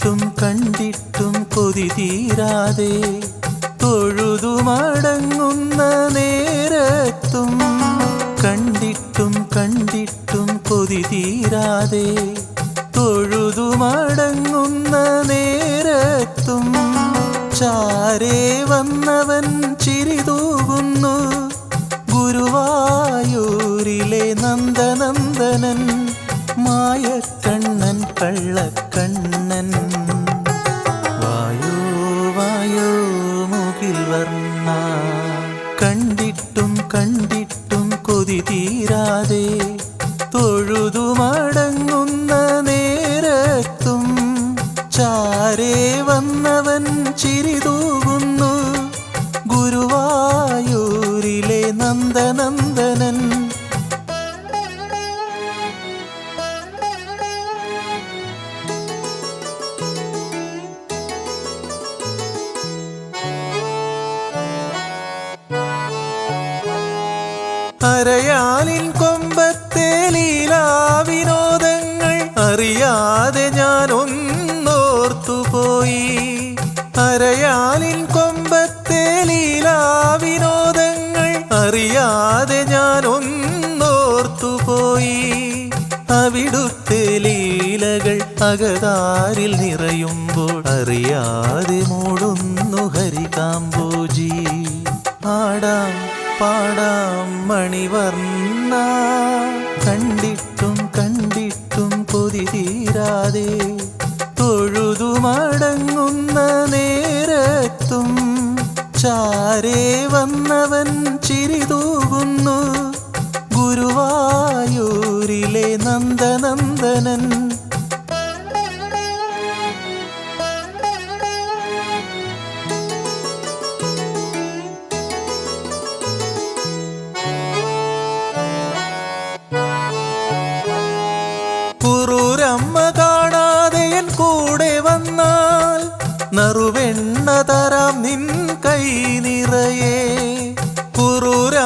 കണ്ടിട്ടും കണ്ടിട്ടും കൊതി തീരാതെ തൊഴുതുമടങ്ങുന്ന നേരത്തും കണ്ടിട്ടും കണ്ടിട്ടും കൊതി തീരാതെ തൊഴുതുമടങ്ങുന്ന നേരത്തും ചാരേ വന്നവൻ ചിരിതൂകുന്നു ഗുരുവായൂരിലെ നന്ദനന്ദനൻ മായക്കണ്ണൻ കള്ളക്കണ്ണൻ. വായോ വായോ മുകിൽ വർണ. കണ്ടിട്ടും കണ്ടിട്ടും കൊതി തീരാതെ തൊഴുതുമടങ്ങുന്ന നേരത്തും ചാരേ വന്നവൻ ചിരി ചിരിതൂകുന്നു. ഗുരുവായൂരിലെ അരയാലിൻ കൊമ്പത്തെ ലീലാവിനോദങ്ങൾ അറിയാതെ ഞാൻ ഒന്നോർത്തുപോയി അരയാലിൻ കൊമ്പത്തെ ലീലാവിനോദങ്ങൾ അറിയാതെ ഞാൻ ഒന്നോർത്തുപോയി അവിടുത്തെ ലീലകൾ അകതാരിൽ നിറയുമ്പോൾ അറിയാതെ മൂടുന്നു ഹരികാംബോജി. ആടാം പാടാം. മണിവർണ കണ്ടിട്ടും കണ്ടിട്ടും കൊതി തീരാതെ തൊഴുതുമടങ്ങുന്ന നേരത്തും ചാരേ വന്നവൻ ചിരിതൂകുന്നു ഗുരുവായൂരിലെ നന്ദനന്ദനൻ.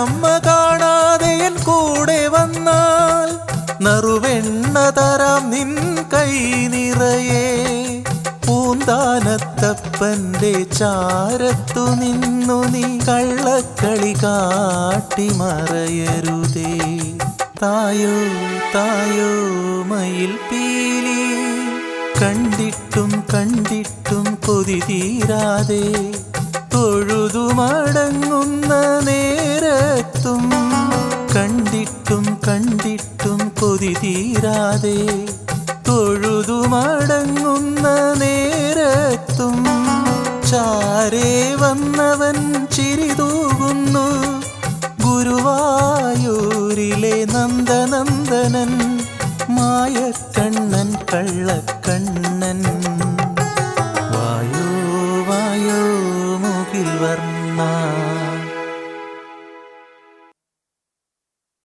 കുറൂരമ്മ കാണാതെ എൻ കൂടെ വന്നാൽ നറുവെണ്ണ തരാം നിൻ കൈ നിറയെ. പൂന്താനത്തപ്പന്റെ ചാരത്തു നിന്നു നീ കള്ളക്കളി കാട്ടി മറയരുതേ. തായോ തായോ മയിൽ പീലി. കണ്ടിട്ടും കണ്ടിട്ടും കൊതി തീരാതെ തൊഴുതുമടങ്ങുന്ന നേരത്തും കൊതി തീരാതെ തൊഴുതുമടങ്ങുന്ന നേരത്തും ചാരേ വന്നവൻ ചിരി തൂകുന്നു. ഗുരുവായൂരിലെ നന്ദനന്ദനൻ മായക്കണ്ണൻ കള്ളക്കണ്ണൻ. വായോ വായോ മുകിൽ വർണ